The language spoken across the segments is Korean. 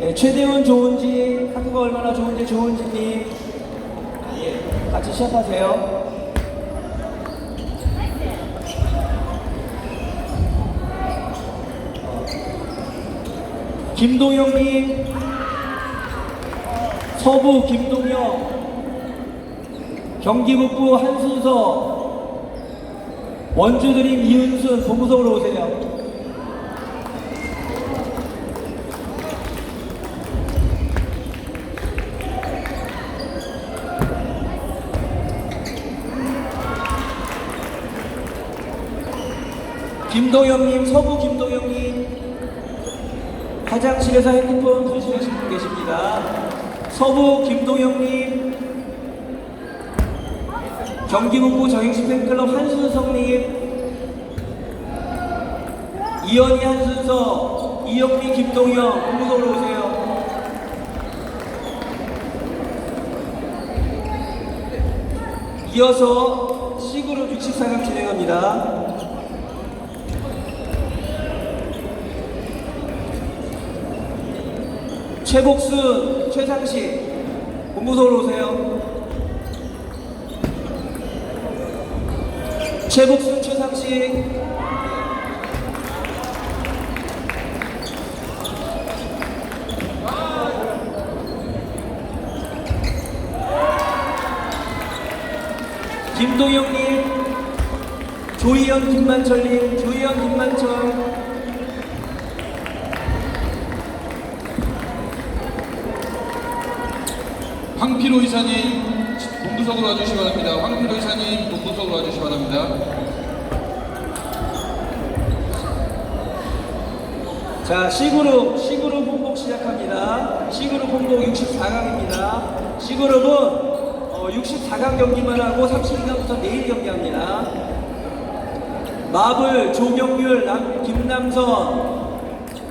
예, 최대훈 좋은지, 학교가 얼마나 좋은지 좋은지님. 예, 같이 시작하세요. 김동영님, 서부 김동영, 경기북부 한순서, 원주드림 이은순 본부석으로 오세요. 김동영님, 서부 김동영님, 화장실에서 핸드폰 보시는 분 계십니다. 서부 김동영님, 경기북부 정행시 팬클럽 한순성님, 이현희 한순서, 이영미 김동영, 본부석으로 오세요. 이어서 C그룹 64강 진행합니다. 최복순, 최상식, 본부석으로 오세요. 최복순, 최상식, 김동영님, 조희연, 김만철님, 조희연, 김만철, 황피로 이사님 본부석으로 와주시기 바랍니다. 황피로 이사님 본부석으로 와주시기 바랍니다. 자, C그룹, C그룹 홍복 시작합니다. C그룹 홍복 64강입니다. C그룹은 어, 64강 경기만 하고 32강부터 내일 경기합니다. 마블, 조경률, 남, 김남선,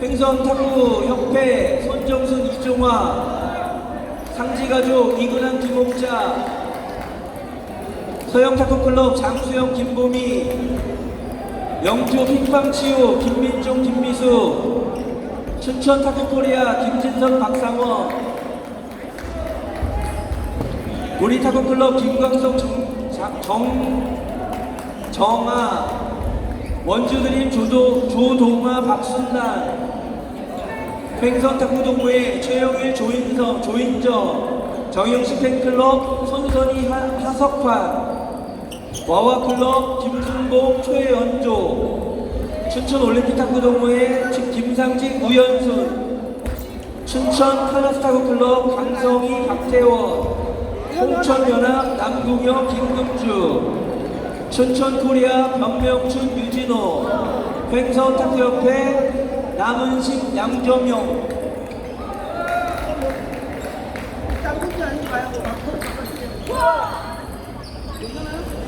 횡성 탁구 협회, 손정순, 이종화, 상지가족, 이근한, 김옥자, 서영 탁구클럽, 장수영, 김보미, 영주 핑팡치우 김민종 김미수 춘천 타코코리아 김진선 박상원. 우리 타코클럽 김광석 정, 장- 정, 정아 원주드림 조도, 조동아 박순란 횡성 탁구동호회 최영일 조인성 조인정 정영식 팬클럽 손선희 하, 하석환 와와클럽 김순봉 최연조 춘천 올림픽 탁구동호회 김상직 우연순 춘천 칼라스타구 클럽 강성희 박태원 홍천연합 남궁혁 김금주 춘천 코리아 변명춘 유진호 횡성 탁구협회 남은식 양정용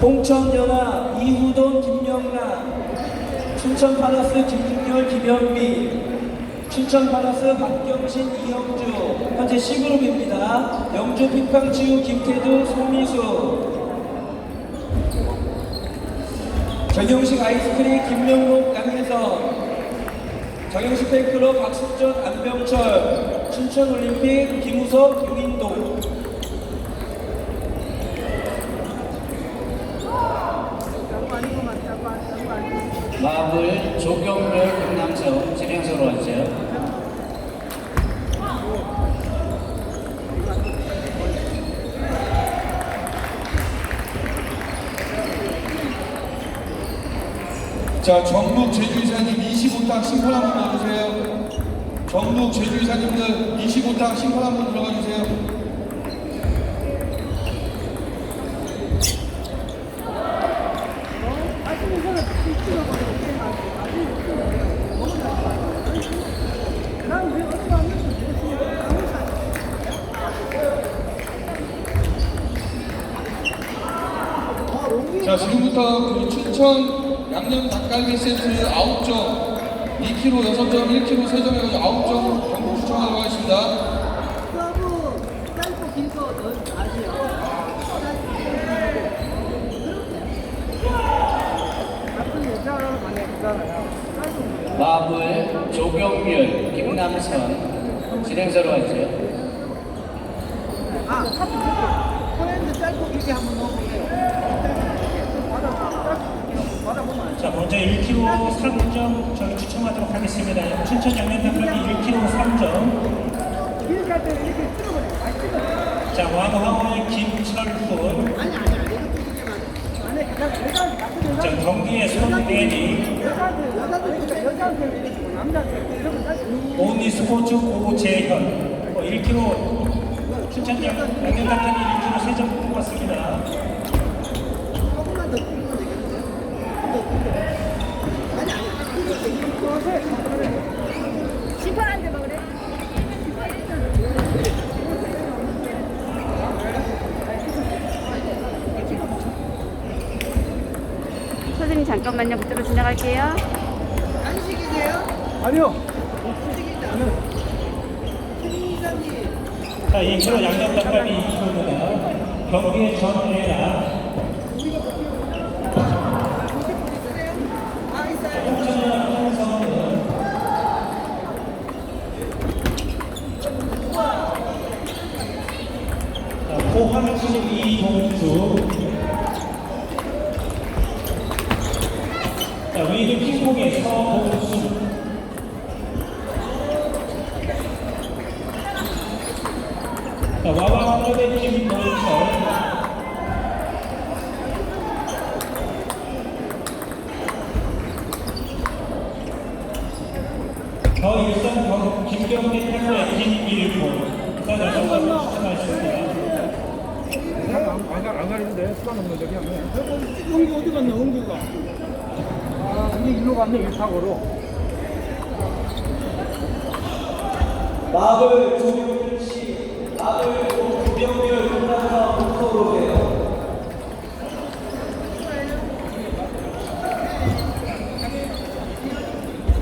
홍천연합 이후돈 김영란. 춘천파라스 김중열 김현미. 춘천파라스 박경신 이영주. 현재 C그룹입니다. 영주 핑팡치우 김태두 송미수. 정영식 아이스크림 김명록 양혜선 정영식 팬클럽 박승전 안병철 춘천올림픽 김우석 유인동 마블 조경별 김남성 진행석으로 와주세요. 자, 전북 제주이사님 25탕 심판 한번 넣어주세요. 전북 제주이사님들 25탕 심판 한번 들어가 주세요. 자, 지금부터 그 춘천 양념 닭갈비 세트 9점, 2kg 6점, 1kg 3점 해가지고 9점 경품 추첨하도록 하겠습니다. 서브 짧고 긴거. 마블 조경률 김남선 진행자로 하죠. 아, 포핸드 짧고 길게 한번 넣어보세요. 받아, 받아보면 자, 먼저 1kg 3점 저희 추첨하도록 하겠습니다. 춘천 양면 닭갈비 1kg 3점. 길게 할때 이렇게 찍어버려요. 많이 찍어요. 자, 여자한테 나쁘게 자, 경기의 손대리. 온리 스포츠 고재현. 뭐 1kg 춘천 양- 양면 닭갈비 1kg 3점 뽑았습니다. 조금만 더 찍으면 되겠는데요? 더 찍어요. 아니, 아니. 이렇게, 이렇게. 심판한테 막 그래? 선생님 잠깐만요. 그대로 지나갈게요. 한식이세요? 아니요. 자, 2kg 양념 닭갈비 2kg입니다. 경기의 전애라. 아, 있어요. 자, 포항시 이동수. 자, 핑퐁의 서동수. 자, 와와 클럽의 김동철. 더 일선 경 김경태 태클의 김일본. 자, 다시 한번 시작하겠습니다. 안 가리는데 수가 넘는 적이 아니야. 응구 어디 갔나, 응구가? 아, 이게 일로 일탁으로. 마블 조명필 씨, 마블 조명필 끝나서 북서로 오세요.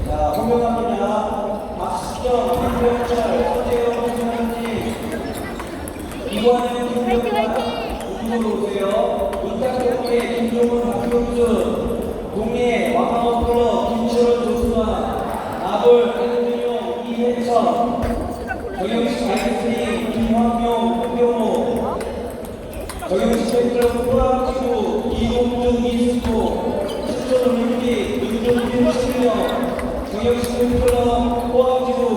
자, 호명합니다. 박수경, 김병철, 서재영, 김현지, 이관현, 김병관, 북서로 오세요. 인탁동의 김종훈, 박경준, 동해, 왕하원 클럽, 김철원, 조수아, 마블, 한준용, 이혜천, 정영식 아이스크림, 김환경, 홍경호, 정영식 팬클럽 프로아티브, 이동준, 이수고, 춘천 올림픽, 윤종필, 신명, 정영식 팬클럽 프로아티브,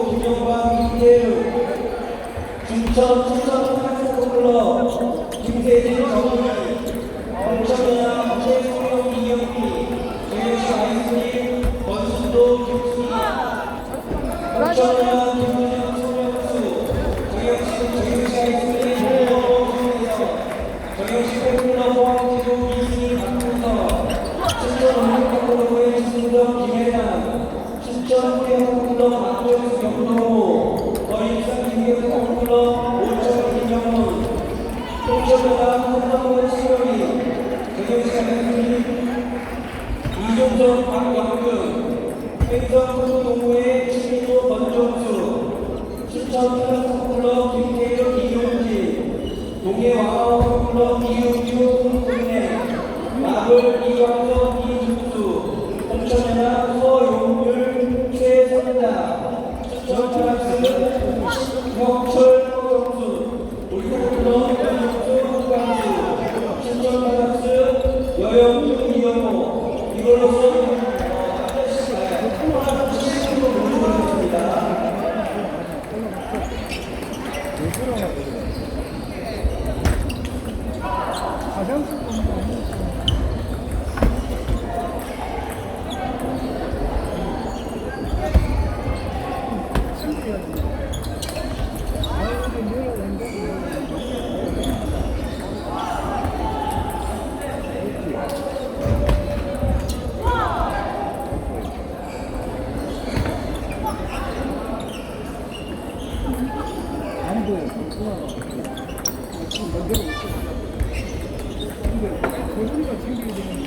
김영광, 김태우, 중천 춘천 팬클럽, 김세진, 정훈이, 왕하원 클럽 이윤규, 홍kun래, 마블 이광석, 이중수, 홍천연합 Tá vendo? Thank you.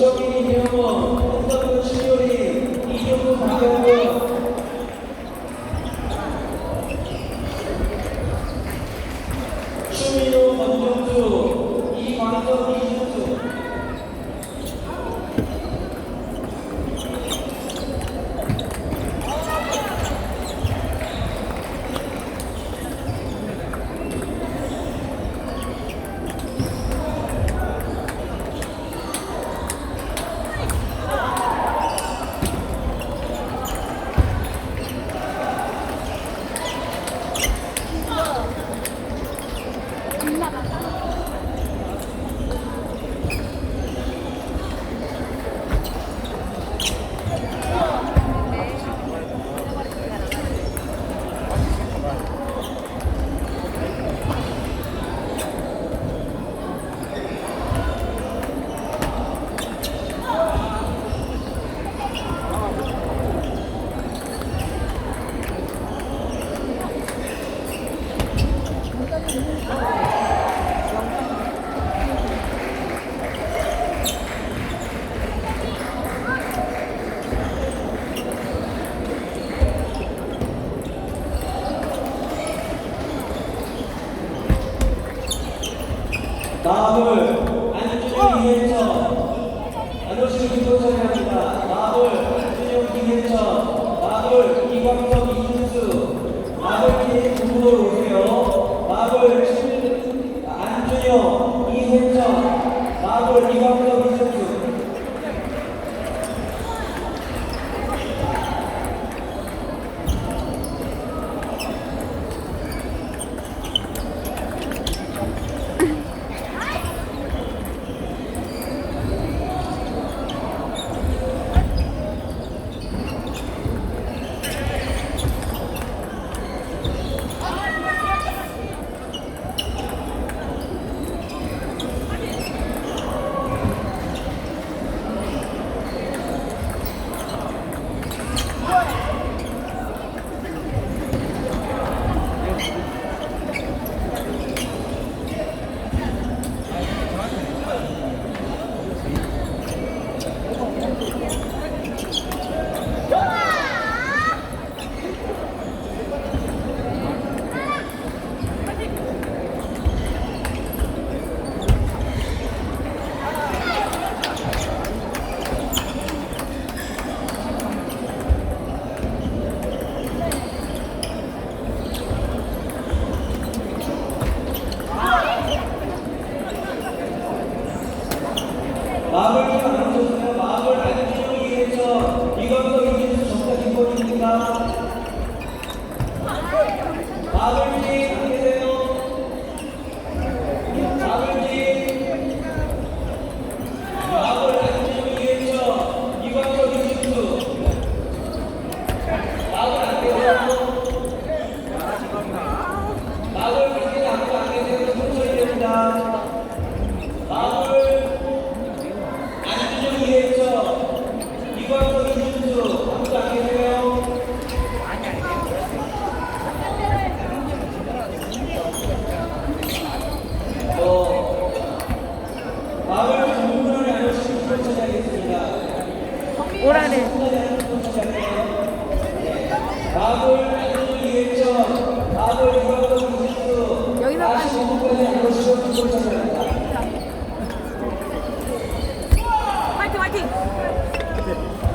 よろしくお願いします。